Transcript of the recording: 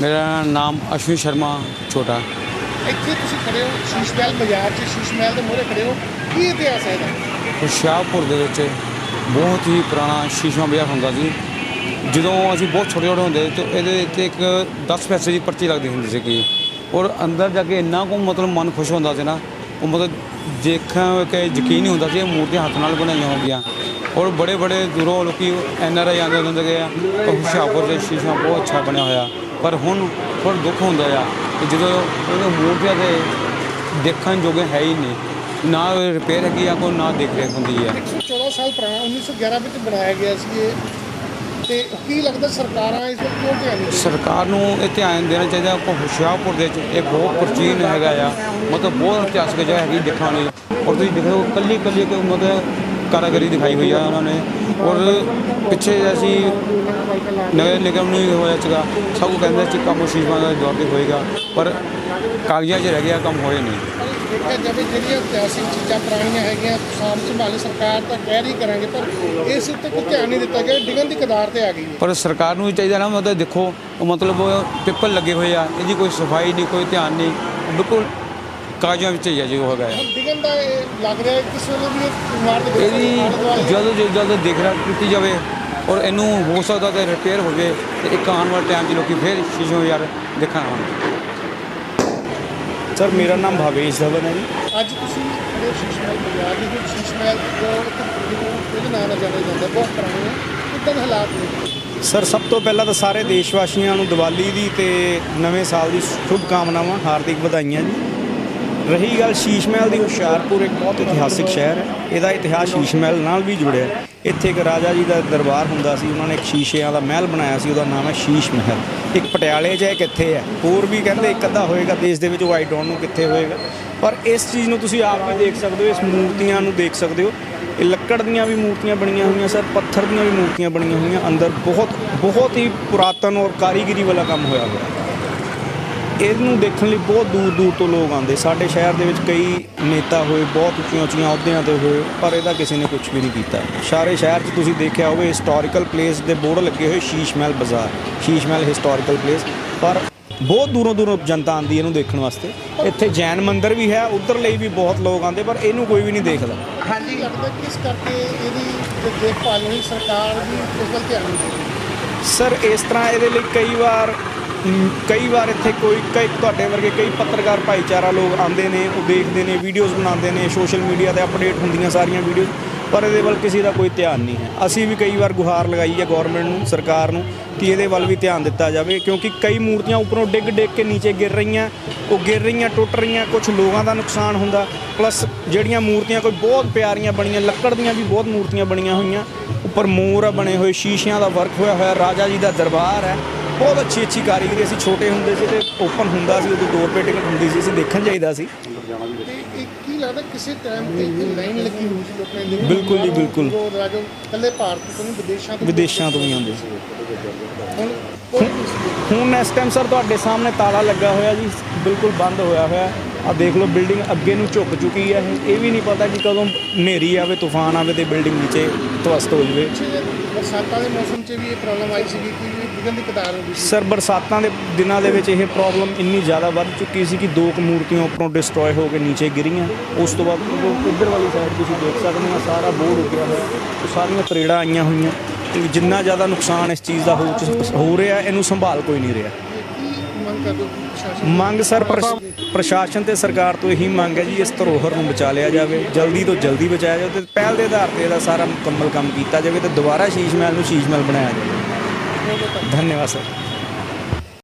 ਮੇਰਾ ਨਾਮ ਅਸ਼ਵਨੀ ਸ਼ਰਮਾ ਛੋਟਾ। ਇੱਥੇ ਤੁਸੀਂ ਖੜੇ ਹੋ ਸ਼ੀਸ਼ ਮਹਿਲ ਬਾਜ਼ਾਰ 'ਚ ਸ਼ੀਸ਼ ਮਹਿਲ ਦੇ ਮੂਹਰੇ ਖੜੇ ਹੋ। ਕੀ ਇਤਿਹਾਸ ਹੈ ਇਹਦਾ? ਹੁਸ਼ਿਆਰਪੁਰ ਦੇ ਵਿੱਚ ਬਹੁਤ ਹੀ ਪੁਰਾਣਾ ਸ਼ੀਸ਼ਾ ਬਾਜ਼ਾਰ ਹੁੰਦਾ ਸੀ। ਜਦੋਂ ਅਸੀਂ ਬਹੁਤ ਛੋਟੇ ਛੋਟੇ ਹੁੰਦੇ ਤੇ ਇਹਦੇ ਉੱਤੇ ਇੱਕ 10 ਪੈਸੇ ਦੀ ਪਰਚੀ ਲੱਗਦੀ ਹੁੰਦੀ ਸੀ ਕਿ ਔਰ ਅੰਦਰ ਜਾ ਕੇ ਇੰਨਾ ਕੁ ਮਤਲਬ ਮਨ ਖੁਸ਼ ਹੁੰਦਾ ਸੀ ਨਾ ਉਹ ਮਤਲਬ ਦੇਖਣ ਕੇ ਯਕੀਨ ਨਹੀਂ ਹੁੰਦਾ ਸੀ ਇਹ ਮੂਰਤੀਆਂ ਹੱਥ ਨਾਲ ਬਣਾਈਆਂ ਹੋਗੀਆਂ ਔਰ ਬੜੇ ਬੜੇ ਦੂਰੋਂ ਲੋਕੀ ਐਨ ਆਰ ਆਈ ਆਉਂਦੇ ਹੁੰਦੇ ਆ। ਤਾਂ ਹੁਸ਼ਿਆਰਪੁਰ ਦੇ ਸ਼ੀਸ਼ਾ ਬਹੁਤ ਅੱਛਾ ਬਣਿਆ ਹੋਇਆ। ਪਰ ਹੁਣ ਥੋੜ੍ਹਾ ਦੁੱਖ ਹੁੰਦਾ ਆ ਕਿ ਜਦੋਂ ਉਹਨਾਂ ਮੂਰਤੀਆਂ ਦੇ ਦੇਖਣ ਜੋਗੇ ਹੈ ਹੀ ਨਹੀਂ। ਨਾ ਰਿਪੇਅਰ ਹੈਗੀ ਆ ਕੋਈ ਨਾ ਦੇਖ ਰੇਖ ਹੁੰਦੀ ਆ। 114 ਸਾਲ ਪੁਰਾਣਾ 1911 ਵਿੱਚ ਬਣਾਇਆ ਗਿਆ ਸੀ ਇਹ। ਤੇ ਕੀ ਲੱਗਦਾ ਸਰਕਾਰਾਂ ਇਸ ਵੱਲ ਕਿਉਂ ਧਿਆਨ ਨਹੀਂ ਸਰਕਾਰ ਨੂੰ ਇਹ ਧਿਆਨ ਦੇਣਾ ਚਾਹੀਦਾ ਕਿ ਹੁਸ਼ਿਆਰਪੁਰ ਦੇ ਵਿੱਚ ਇਹ ਬਹੁਤ ਪ੍ਰਾਚੀਨ ਹੈਗਾ ਆ। ਮਤਲਬ ਬਹੁਤ ਇਤਿਹਾਸਕ ਜਗ੍ਹਾ ਹੈਗੀ ਦੇਖਣ ਵਾਲੀ। ਔਰ ਤੁਸੀਂ ਦੇਖੋ ਕੱਲੀ ਕੱਲੀ ਕਿ ਮਤਲਬ ਕਾਰਾਗਰੀ ਦਿਖਾਈ ਹੋਈ ਆ ਉਹਨਾਂ ਨੇ। ਔਰ ਪਿੱਛੇ ਅਸੀਂ ਨਗਰ ਨਿਗਮ ਨੂੰ ਹੋਇਆ ਸੀਗਾ। ਸਭ ਨੂੰ ਕਹਿੰਦੇ ਸੀ ਕੰਮ ਸ਼ੀਸ਼ਮਾਂ ਦਾ ਦੌਰ ਤੇ ਹੋਏਗਾ ਪਰ ਕਾਗਜ਼ਾਂ 'ਚ ਰਹਿ ਗਿਆ ਕੰਮ ਹੋਏ ਨਹੀਂ। ਦੇਖਿਆ ਜਾਵੇ ਜਿਹੜੀਆਂ ਇਤਿਹਾਸਿਕ ਚੀਜ਼ਾਂ ਪੁਰਾਣੀਆਂ ਹੈਗੀਆਂ ਸਾਂਭ ਸੰਭਾਲੇ ਸਰਕਾਰ ਤਾਂ ਕਹਿ ਰਹੀ ਕਰਾਂਗੇ ਪਰ ਇਸ ਉੱਤੇ ਕੋਈ ਧਿਆਨ ਨਹੀਂ ਦਿੱਤਾ ਗਿਆ ਡਿਗਣ ਦੀ ਕਦਾਰ ਤੇ ਆ ਗਈ ਹੈ। ਪਰ ਸਰਕਾਰ ਨੂੰ ਵੀ ਚਾਹੀਦਾ ਨਾ ਮਤਲਬ ਦੇਖੋ ਉਹ ਮਤਲਬ ਪਿੱਪਲ ਲੱਗੇ ਹੋਏ ਆ ਇਹਦੀ ਕੋਈ ਸਫ਼ਾਈ ਨਹੀਂ ਕੋਈ ਧਿਆਨ ਨਹੀਂ। ਬਿਲਕੁਲ ਕਾਗਜ਼ਾਂ ਵਿੱਚ ਹੀ ਆ ਜੋ ਹੈਗਾ ਆ। ਦਾ ਇਹ ਲੱਗ ਰਿਹਾ ਹੈ ਕਿਸ ਵੇਲੇ ਵੀ ਇਹ ਇਮਾਰਤ ਦੇ ਇਹਦੀ ਜਦੋਂ ਜੋ ਜਦੋਂ ਦੇਖ ਰਿਹਾ ਕੀਤੀ ਜਾਵੇ ਔਰ ਇਹਨੂੰ ਹੋ ਸਕਦਾ ਤੇ ਰਿਪੇਅਰ ਹੋ ਜਾਵੇ ਤੇ ਇੱਕ ਆਉਣ ਵਾਲੇ ਟਾਈਮ 'ਚ ਲੋਕੀ ਫੇਰ ਸ਼ੀਸ਼ੋ ਯਾਰ ਦੇਖਣ ਆਉਣਗੇ ਸਰ ਮੇਰਾ ਨਾਮ ਭਾਵੇਸ਼ ਧਵਨ ਹੈ ਜੀ। ਅੱਜ ਤੁਸੀਂ ਜਿਹੜੇ ਸ਼ੀਸ਼ ਮਹਿਲ ਬਾਜ਼ਾਰ ਦੇ ਵਿੱਚ ਸ਼ੀਸ਼ ਮਹਿਲ ਜੋ ਇੱਕ ਜਿਹਨੂੰ ਉਹਦੇ ਨਾਂ ਨਾਲ ਜਾਣਿਆ ਜਾਂਦਾ ਬਹੁਤ ਪੁਰਾਣੇ ਹੈ। ਕਿੱਦਾਂ ਦੇ ਹਾਲਾਤ ਨੇ? ਸਰ ਸਭ ਤੋਂ ਪਹਿਲਾਂ ਤਾਂ ਸਾਰੇ ਦੇਸ਼ ਵਾਸੀਆਂ ਨੂੰ ਦੀਵਾਲੀ ਦੀ ਤੇ ਨਵੇਂ ਸਾਲ ਦੀ ਸ਼ੁਭ ਕਾਮਨਾਵਾਂ ਹਾਰਦਿਕ ਵਧਾਈਆਂ ਜੀ। ਰਹੀ ਗੱਲ ਸ਼ੀਸ਼ ਮਹਿਲ ਦੀ ਹੁਸ਼ਿਆਰਪੁਰ ਇੱਕ ਬਹੁਤ ਇਤਿਹਾਸਿਕ ਸ਼ਹਿਰ ਹੈ। ਇਹਦਾ ਇਤਿਹਾਸ ਸ਼ੀਸ਼ ਮਹਿਲ ਨਾਲ ਵੀ ਜੁੜਿਆ ਇੱਥੇ ਇੱਕ ਰਾਜਾ ਜੀ ਦਾ ਦਰਬਾਰ ਹੁੰਦਾ ਸੀ, ਉਹਨਾਂ ਨੇ ਇੱਕ ਸ਼ੀਸ਼ਿਆਂ ਦਾ ਮਹਿਲ ਬਣਾਇਆ ਸੀ, ਉਹਦਾ ਨਾਮ ਹੈ ਸ਼ੀਸ਼ ਮਹਿਲ। ਇੱਕ ਪਟਿਆਲੇ 'ਚ ਹੈ ਕਿੱਥੇ ਹੈ। ਹੋਰ ਵੀ ਕਹਿੰਦੇ ਇੱਕ ਅੱਧਾ ਹੋਏਗਾ, ਦੇਸ਼ ਦੇ ਵਿੱਚ ਉਹ ਆਈ ਡੋਂਟ ਨੂੰ ਕਿੱਥੇ ਹੋਏਗਾ। ਪਰ ਇਸ ਚੀਜ਼ ਨੂੰ ਤੁਸੀਂ ਆਪ ਵੀ ਦੇਖ ਸਕਦੇ ਹੋ, ਇਸ ਮੂਰਤੀਆਂ ਨੂੰ ਦੇਖ ਸਕਦੇ ਹੋ। ਇਹ ਲੱਕੜ ਦੀਆਂ ਵੀ ਮੂਰਤੀਆਂ ਬਣੀਆਂ ਹੋਈਆਂ, ਸਰ, ਪੱਥਰ ਦੀਆਂ ਵੀ ਮੂਰਤੀਆਂ ਬਣੀਆਂ ਹੋਈਆਂ। ਅੰਦਰ ਬਹੁਤ ਬਹੁਤ ਹੀ ਪੁਰਾਤਨ ਔਰ ਕਾਰੀਗਰੀ ਵਾਲਾ ਕੰਮ ਹੋਇਆ ਹੋਇਆ। ਇਹਨੂੰ ਦੇਖਣ ਲਈ ਬਹੁਤ ਦੂਰ ਦੂਰ ਤੋਂ ਲੋਕ ਆਉਂਦੇ। ਸਾਡੇ ਸ਼ਹਿਰ ਦੇ ਵਿੱਚ ਕਈ ਨੇਤਾ ਹੋਏ ਬਹੁਤ ਉੱਚੀਆਂ ਉੱਚੀਆਂ ਅਹੁਦਿਆਂ ਤੇ ਹੋਏ ਪਰ ਇਹਦਾ ਕਿਸੇ ਨੇ ਕੁਝ ਵੀ ਨਹੀਂ ਕੀਤਾ। ਸਾਰੇ ਸ਼ਹਿਰ 'ਚ ਤੁਸੀਂ ਦੇਖਿਆ ਹੋਵੇ ਹਿਸਟੋਰੀਕਲ ਪਲੇਸ ਦੇ ਬੋਰਡ ਲੱਗੇ ਹੋਏ ਸ਼ੀਸ਼ ਮਹਿਲ ਬਾਜ਼ਾਰ ਸ਼ੀਸ਼ ਮਹਿਲ ਹਿਸਟੋਰੀਕਲ ਪਲੇਸ ਪਰ ਬਹੁਤ ਦੂਰੋਂ ਦੂਰੋਂ ਜਨਤਾ ਆਉਂਦੀ ਇਹਨੂੰ ਦੇਖਣ ਵਾਸਤੇ। ਇੱਥੇ ਜੈਨ ਮੰਦਿਰ ਵੀ ਹੈ ਉਧਰ ਲਈ ਵੀ ਬਹੁਤ ਲੋਕ ਆਉਂਦੇ ਪਰ ਇਹਨੂੰ ਕੋਈ ਵੀ ਨਹੀਂ ਦੇਖਦਾ। ਹਾਂਜੀ। ਕਿਸ ਕਰਕੇ ਇਹਦੀ ਦੇਖਭਾਲ ਨਹੀਂ ਸਰਕਾਰ ਵੀ ਵੱਲ ਧਿਆਨ ਨਹੀਂ ਸਰ ਇਸ ਤਰ੍ਹਾਂ ਇਹਦੇ ਲਈ ਕਈ ਵਾਰ ਕਈ ਵਾਰ ਇੱਥੇ ਕੋਈ, ਕਈ ਤੁਹਾਡੇ ਵਰਗੇ ਕਈ ਪੱਤਰਕਾਰ ਭਾਈਚਾਰਾ ਲੋਕ ਆਉਂਦੇ ਨੇ, ਉਹ ਦੇਖਦੇ ਨੇ ਵੀਡੀਓਜ਼ ਬਣਾਉਂਦੇ ਨੇ ਸੋਸ਼ਲ ਮੀਡੀਆ ਤੇ ਅਪਡੇਟ ਹੁੰਦੀਆਂ ਸਾਰੀਆਂ ਵੀਡੀਓਜ਼ ਪਰ ਇਹਦੇ ਵੱਲ ਕਿਸੇ ਦਾ ਕੋਈ ਧਿਆਨ ਨਹੀਂ ਹੈ। ਅਸੀਂ ਵੀ ਕਈ ਵਾਰ ਗੁਹਾਰ ਲਗਾਈ ਹੈ ਗਵਰਨਮੈਂਟ ਨੂੰ, ਸਰਕਾਰ ਨੂੰ, ਕਿ ਇਹਦੇ ਵੱਲ ਵੀ ਧਿਆਨ ਦਿੱਤਾ ਜਾਵੇ, ਕਿਉਂਕਿ ਕਈ ਮੂਰਤੀਆਂ ਉੱਪਰੋਂ ਡਿੱਗ ਡਿੱਗ ਕੇ ਨੀਚੇ ਗਿਰ ਰਹੀਆਂ, ਉਹ ਗਿਰ ਰਹੀਆਂ, ਟੁੱਟ ਰਹੀਆਂ ਕੁਝ ਲੋਕਾਂ ਦਾ ਨੁਕਸਾਨ ਹੁੰਦਾ। ਪਲੱਸ ਜਿਹੜੀਆਂ ਮੂਰਤੀਆਂ ਕੋਈ ਬਹੁਤ ਪਿਆਰੀਆਂ ਬਣੀਆਂ, ਲੱਕੜ ਦੀਆਂ ਵੀ ਬਹੁਤ ਮੂਰਤੀਆਂ ਬਣੀਆਂ ਹੋਈਆਂ ਉੱਪਰ ਮੋਰ ਬਣੇ ਹੋਏ ਸ਼ੀਸ਼ਿਆਂ ਦਾ ਵਰਕ ਹੋਇਆ ਹੋਇਆ ਰਾਜਾ ਜੀ ਦਾ ਦਰਬਾਰ ਹੈ ਬਹੁਤ ਅੱਛੀ ਅੱਛੀ ਕਾਰੀਗਰੀ ਅਸੀਂ ਛੋਟੇ ਹੁੰਦੇ ਸੀ ਤੇ ਓਪਨ ਹੁੰਦਾ ਸੀ ਉਦੋਂ 2 ਰੁਪਏ ਟਿਕਟ ਹੁੰਦੀ ਸੀ ਅਸੀਂ ਦੇਖਣ ਜਾਈਦਾ ਸੀ ਤੇ ਇਹ ਕੀ ਲੱਗਦਾ ਕਿਸੇ ਟਾਈਮ ਤੇ ਇੱਥੇ ਲਾਈਨ ਲੱਗੀ ਹੋਈ ਸੀ ਲੋਕਾਂ ਦੀ ਬਿਲਕੁਲ ਜੀ, ਬਿਲਕੁਲ। ਜੋ ਰਾਜੋ ਕੱਲੇ ਭਾਰਤ ਤੋਂ ਨਹੀਂ ਵਿਦੇਸ਼ਾਂ ਤੋਂ ਵਿਦੇਸ਼ਾਂ ਤੋਂ ਵੀ ਆਉਂਦੇ ਸੀ। ਹੁਣ ਇਸ ਟਾਈਮ ਸਰ ਤੁਹਾਡੇ ਸਾਹਮਣੇ ਤਾਲਾ ਲੱਗਾ ਹੋਇਆ ਜੀ ਬਿਲਕੁਲ ਬੰਦ ਹੋਇਆ ਹੋਇਆ ਆ ਦੇਖ ਲਓ ਬਿਲਡਿੰਗ ਅੱਗੇ ਨੂੰ ਝੁਕ ਚੁੱਕੀ ਹੈ ਇਹ। ਵੀ ਨਹੀਂ ਪਤਾ ਕਿ ਕਦੋਂ ਹਨੇਰੀ ਆਵੇ ਤੂਫਾਨ ਆਵੇ ਤੇ ਬਿਲਡਿੰਗ ਨੀਚੇ ਧਵਸਤ ਹੋ ਜਾਵੇ। ਬਰਸਾਤਾਂ ਦੇ ਮੌਸਮ 'ਚ ਵੀ ਇਹ ਪ੍ਰੋਬਲਮ ਆਈ ਸੀ ਕਿ ਵਿਗਨ ਦੀ ਕਤਾਰ ਹੋ ਗਈ ਸਰ ਬਰਸਾਤਾਂ ਦੇ ਦਿਨਾਂ ਦੇ ਵਿੱਚ ਇਹ ਪ੍ਰੋਬਲਮ ਇੰਨੀ ਜ਼ਿਆਦਾ ਵੱਧ ਚੁੱਕੀ ਸੀ ਕਿ ਦੋ ਕੁ ਮੂਰਤੀਆਂ ਉੱਪਰੋਂ ਡਿਸਟਰੋਏ ਹੋ ਕੇ ਨੀਚੇ ਗਿਰੀਆਂ। ਉਸ ਤੋਂ ਬਾਅਦ ਇੱਧਰ ਵਾਲੀ ਸਾਈਡ ਤੁਸੀਂ ਦੇਖ ਸਕਦੇ ਹੋ ਸਾਰਾ ਬੋਰਡ ਉੱਗਿਆ ਹੋਇਆ। ਉਹ ਸਾਰੀਆਂ ਤਰੇੜਾਂ ਆਈਆਂ ਹੋਈਆਂ। ਜਿੰਨਾ ਜ਼ਿਆਦਾ ਨੁਕਸਾਨ ਇਸ ਚੀਜ਼ ਦਾ ਹੋ ਰਿਹਾ ਇਹਨੂੰ ਸੰਭਾਲ ਕੋਈ ਨਹੀਂ ਰਿਹਾ। ਮੰਗ ਕਰਦੇ ਹੋ ਕਿ ਪ੍ਰਸ਼ਾਸਨ ਮੰਗ ਸਰ ਪ੍ਰਸ਼- ਪ੍ਰਸ਼ਾਸਨ ਤੇ ਸਰਕਾਰ ਤੋਂ ਇਹੀ ਮੰਗ ਹੈ ਜੀ ਇਸ ਧਰੋਹਰ ਨੂੰ ਬਚਾ ਲਿਆ ਜਾਵੇ ਜਲਦੀ ਤੋਂ ਜਲਦੀ ਬਚਾਇਆ ਜਾਵੇ ਤੇ ਪਹਿਲ ਦੇ ਆਧਾਰ ਤੇ ਇਹਦਾ ਸਾਰਾ ਮੁਕੰਮਲ ਕੰਮ ਕੀਤਾ ਜਾਵੇ ਤੇ ਦੁਬਾਰਾ ਸ਼ੀਸ਼ ਮਹਿਲ ਨੂੰ ਸ਼ੀਸ਼ ਮਹਿਲ ਬਣਾਇਆ ਜਾਵੇ। ਧੰਨਵਾਦ ਸਰ।